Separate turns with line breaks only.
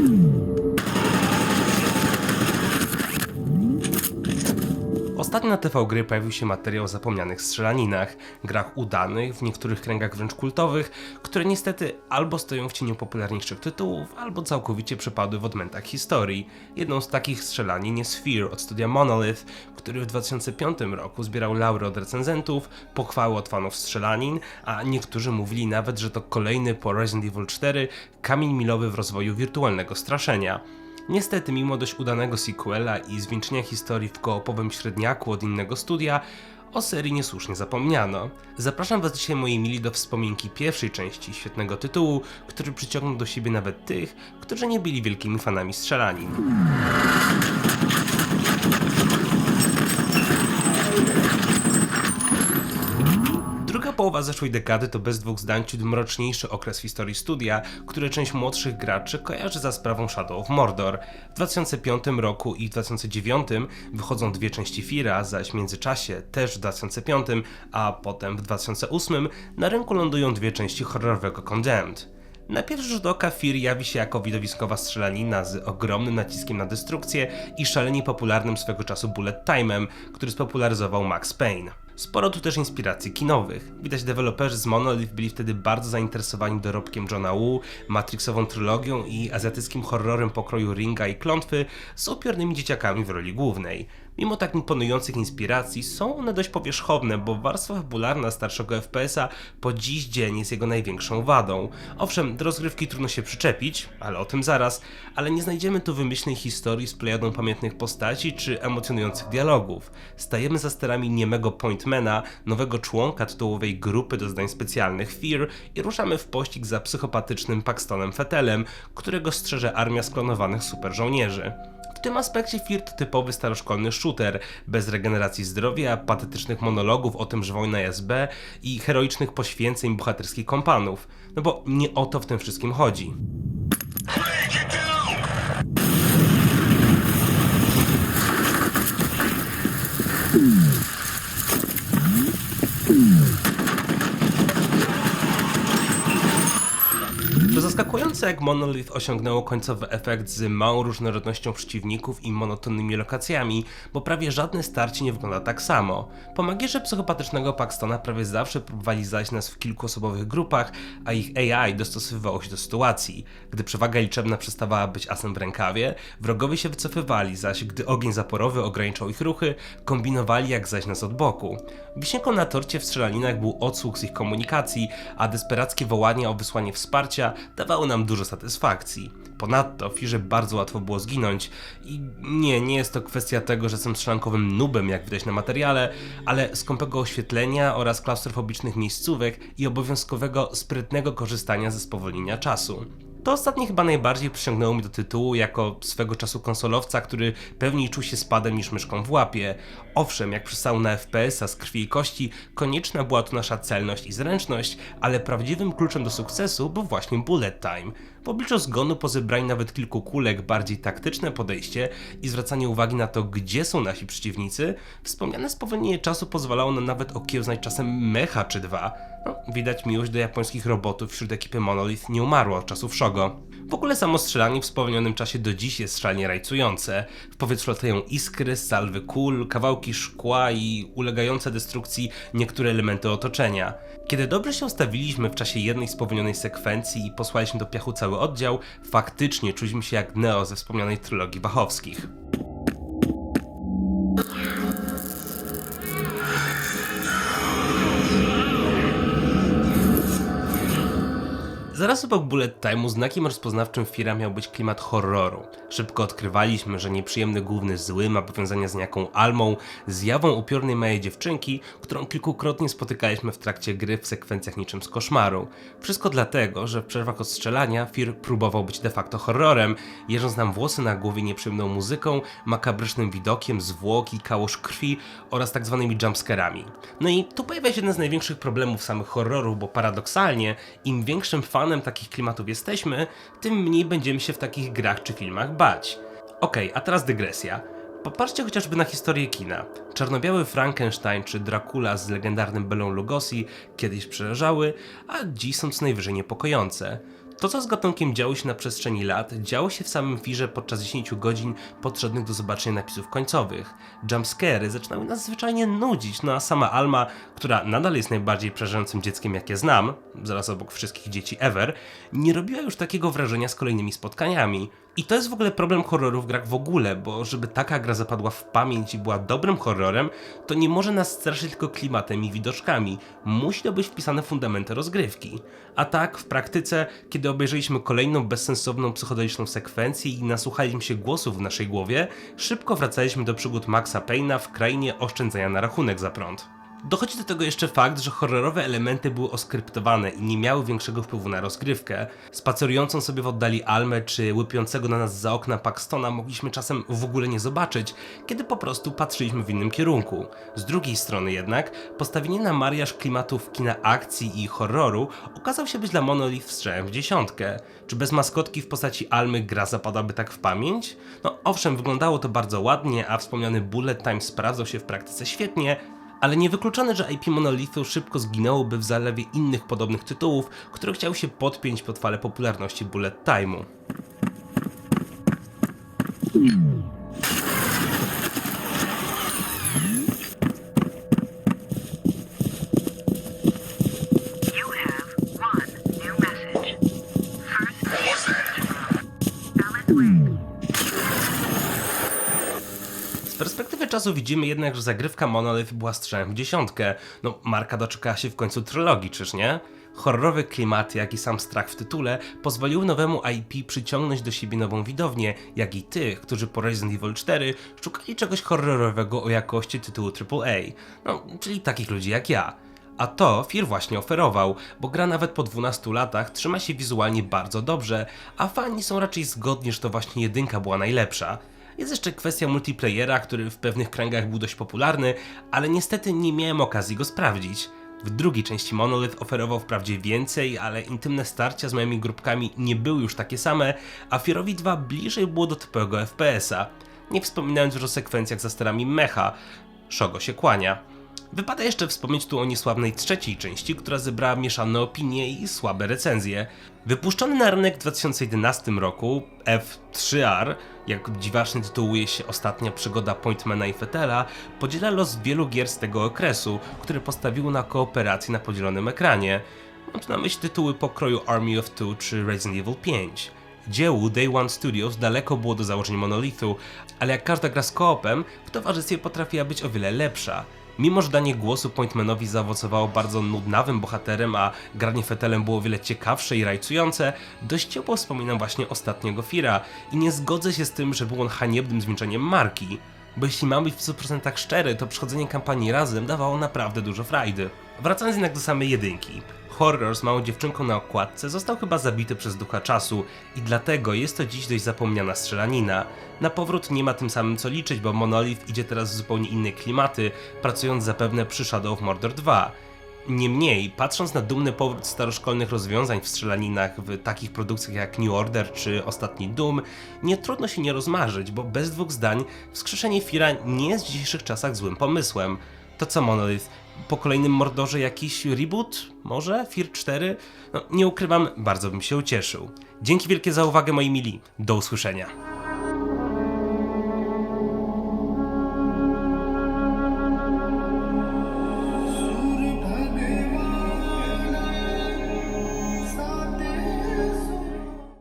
Hmm. Ostatnio na TV Gry pojawił się materiał o zapomnianych strzelaninach, grach udanych, w niektórych kręgach wręcz kultowych, które niestety albo stoją w cieniu popularniejszych tytułów, albo całkowicie przepadły w odmętach historii. Jedną z takich strzelanin jest Fear od studia Monolith, który w 2005 roku zbierał laury od recenzentów, pochwały od fanów strzelanin, a niektórzy mówili nawet, że to kolejny po Resident Evil 4 kamień milowy w rozwoju wirtualnego straszenia. Niestety, mimo dość udanego sequela i zwieńczenia historii w koopowym średniaku od innego studia, o serii niesłusznie zapomniano. Zapraszam Was dzisiaj, moi mili, do wspominki pierwszej części świetnego tytułu, który przyciągnął do siebie nawet tych, którzy nie byli wielkimi fanami strzelanin. Połowa zeszłej dekady to bez dwóch zdań ciut mroczniejszy okres w historii studia, który część młodszych graczy kojarzy za sprawą Shadow of Mordor. W 2005 roku i w 2009 wychodzą dwie części Fira, zaś w międzyczasie, też w 2005, a potem w 2008 na rynku lądują dwie części horrorowego Condemned. Na pierwszy rzut oka Fear jawi się jako widowiskowa strzelanina z ogromnym naciskiem na destrukcję i szalenie popularnym swego czasu bullet time'em, który spopularyzował Max Payne. Sporo tu też inspiracji kinowych. Widać deweloperzy z Monolith byli wtedy bardzo zainteresowani dorobkiem Johna Woo, Matrixową trylogią i azjatyckim horrorem pokroju Ringa i Klątwy z upiornymi dzieciakami w roli głównej. Mimo tak imponujących inspiracji, są one dość powierzchowne, bo warstwa fabularna starszego FPS-a po dziś dzień jest jego największą wadą. Owszem, do rozgrywki trudno się przyczepić, ale o tym zaraz, ale nie znajdziemy tu wymyślnej historii z plejadą pamiętnych postaci czy emocjonujących dialogów. Stajemy za sterami niemego pointmana, nowego członka tytułowej grupy do zdań specjalnych Fear i ruszamy w pościg za psychopatycznym Paxtonem Fetelem, którego strzeże armia sklonowanych super żołnierzy. W tym aspekcie Fear to typowy staroszkolny shooter, bez regeneracji zdrowia, patetycznych monologów o tym, że wojna jest B i heroicznych poświęceń bohaterskich kompanów. No bo nie o to w tym wszystkim chodzi. To zaskakujące, jak Monolith osiągnęło końcowy efekt z małą różnorodnością przeciwników i monotonnymi lokacjami, bo prawie żadne starcie nie wygląda tak samo. Po magierze psychopatycznego Paxtona prawie zawsze próbowali zajść nas w kilkuosobowych grupach, a ich AI dostosowywało się do sytuacji. Gdy przewaga liczebna przestawała być asem w rękawie, wrogowie się wycofywali, zaś gdy ogień zaporowy ograniczał ich ruchy, kombinowali jak zaś nas od boku. Wisienką na torcie w strzelaninach był odsłuch z ich komunikacji, a desperackie wołania o wysłanie wsparcia dawały nam dużo satysfakcji. Ponadto w Firze bardzo łatwo było zginąć i nie, nie jest to kwestia tego, że jestem strzelankowym nubem, jak widać na materiale, ale skąpego oświetlenia oraz klaustrofobicznych miejscówek i obowiązkowego, sprytnego korzystania ze spowolnienia czasu. To ostatnie chyba najbardziej przyciągnęło mi do tytułu jako swego czasu konsolowca, który pewniej czuł się spadem niż myszką w łapie. Owszem, jak przystał na FPS-a z krwi i kości, konieczna była tu nasza celność i zręczność, ale prawdziwym kluczem do sukcesu był właśnie bullet time. W obliczu zgonu po zebraniu nawet kilku kulek bardziej taktyczne podejście i zwracanie uwagi na to, gdzie są nasi przeciwnicy, wspomniane spowolnienie czasu pozwalało nam nawet okiełznać czasem mecha czy dwa. No, widać miłość do japońskich robotów wśród ekipy Monolith nie umarła od czasów Shogo. W ogóle samo strzelanie w spowolnionym czasie do dziś jest szalenie rajcujące. W powietrzu latają iskry, salwy kul, kawałki szkła i ulegające destrukcji niektóre elementy otoczenia. Kiedy dobrze się ustawiliśmy w czasie jednej spowolnionej sekwencji i posłaliśmy do piachu cały oddział, faktycznie czuliśmy się jak Neo ze wspomnianej trylogii Bachowskich. Zaraz obok Bullet Time'u znakiem rozpoznawczym Fira miał być klimat horroru. Szybko odkrywaliśmy, że nieprzyjemny główny zły ma powiązania z niejaką Almą, zjawą upiornej małej dziewczynki, którą kilkukrotnie spotykaliśmy w trakcie gry w sekwencjach niczym z koszmaru. Wszystko dlatego, że w przerwach od strzelania Fir próbował być de facto horrorem, jeżdżąc nam włosy na głowie nieprzyjemną muzyką, makabrycznym widokiem, zwłoki, kałuż krwi oraz tak zwanymi jumpscarami. No i tu pojawia się jeden z największych problemów samych horrorów, bo paradoksalnie im większym fanem takich klimatów jesteśmy, tym mniej będziemy się w takich grach czy filmach bać. Okej, a teraz dygresja. Popatrzcie chociażby na historię kina. Czarnobiały Frankenstein czy Dracula z legendarnym Belą Lugosi kiedyś przerażały, a dziś są co najwyżej niepokojące. To, co z gatunkiem działo się na przestrzeni lat, działo się w samym firze podczas 10 godzin potrzebnych do zobaczenia napisów końcowych. Jumpscary zaczynały nas zwyczajnie nudzić, no a sama Alma, która nadal jest najbardziej przerażającym dzieckiem, jakie znam, zaraz obok wszystkich dzieci ever, nie robiła już takiego wrażenia z kolejnymi spotkaniami. I to jest w ogóle problem horroru w grach w ogóle, bo żeby taka gra zapadła w pamięć i była dobrym horrorem, to nie może nas straszyć tylko klimatem i widoczkami. Musi to być wpisane w fundamenty rozgrywki. A tak, w praktyce, kiedy obejrzeliśmy kolejną bezsensowną psychodeliczną sekwencję i nasłuchaliśmy się głosów w naszej głowie, szybko wracaliśmy do przygód Maxa Payna w krainie oszczędzania na rachunek za prąd. Dochodzi do tego jeszcze fakt, że horrorowe elementy były oskryptowane i nie miały większego wpływu na rozgrywkę. Spacerującą sobie w oddali Almę czy łypiącego na nas za okna Paxtona mogliśmy czasem w ogóle nie zobaczyć, kiedy po prostu patrzyliśmy w innym kierunku. Z drugiej strony jednak, postawienie na mariaż klimatów kina akcji i horroru okazał się być dla Monolith strzałem w dziesiątkę. Czy bez maskotki w postaci Almy gra zapadałaby tak w pamięć? No owszem, wyglądało to bardzo ładnie, a wspomniany bullet time sprawdzał się w praktyce świetnie, ale niewykluczone, że IP Monolithu szybko zginęłoby w zalewie innych podobnych tytułów, które chciały się podpiąć pod falę popularności Bullet Time'u. Czasu widzimy jednak, że zagrywka Monolith była strzałem w dziesiątkę. No, marka doczekała się w końcu trylogii, czyż nie? Horrorowe klimaty, jak i sam strach w tytule pozwoliły nowemu IP przyciągnąć do siebie nową widownię, jak i tych, którzy po Resident Evil 4 szukali czegoś horrorowego o jakości tytułu AAA. No, czyli takich ludzi jak ja. A to Fear właśnie oferował, bo gra nawet po 12 latach trzyma się wizualnie bardzo dobrze, a fani są raczej zgodni, że to właśnie jedynka była najlepsza. Jest jeszcze kwestia multiplayera, który w pewnych kręgach był dość popularny, ale niestety nie miałem okazji go sprawdzić. W drugiej części Monolith oferował wprawdzie więcej, ale intymne starcia z moimi grupkami nie były już takie same, a Fearowi 2 bliżej było do typowego FPS-a. Nie wspominając już o sekwencjach za sterami mecha. Szogo się kłania. Wypada jeszcze wspomnieć tu o niesławnej trzeciej części, która zebrała mieszane opinie i słabe recenzje. Wypuszczony na rynek w 2011 roku, F3R, jak dziwacznie tytułuje się ostatnia przygoda Pointmana i Fetela, podziela los wielu gier z tego okresu, które postawiły na kooperację na podzielonym ekranie. Mam tu na myśli tytuły pokroju Army of Two czy Resident Evil 5. Dziełu Day One Studios daleko było do założeń Monolithu, ale jak każda gra z koopem, w towarzystwie potrafiła być o wiele lepsza. Mimo, że danie głosu Pointmanowi zaowocowało bardzo nudnawym bohaterem, a granie Fetelem było wiele ciekawsze i rajcujące, dość ciepło wspominam właśnie ostatniego Fira i nie zgodzę się z tym, że był on haniebnym zwieńczeniem marki. Bo jeśli mam być w 100% szczery, to przechodzenie kampanii razem dawało naprawdę dużo frajdy. Wracając jednak do samej jedynki. Horror z małą dziewczynką na okładce został chyba zabity przez ducha czasu i dlatego jest to dziś dość zapomniana strzelanina. Na powrót nie ma tym samym co liczyć, bo Monolith idzie teraz w zupełnie inne klimaty, pracując zapewne przy Shadow of Mordor 2. Niemniej, patrząc na dumny powrót staroszkolnych rozwiązań w strzelaninach w takich produkcjach jak New Order czy Ostatni Doom, nie trudno się nie rozmarzyć, bo bez dwóch zdań wskrzeszenie Fira nie jest w dzisiejszych czasach złym pomysłem. To co Monolith? Po kolejnym Mordorze jakiś reboot? Może? Fear 4? No, nie ukrywam, bardzo bym się ucieszył. Dzięki wielkie za uwagę moi mili. Do usłyszenia.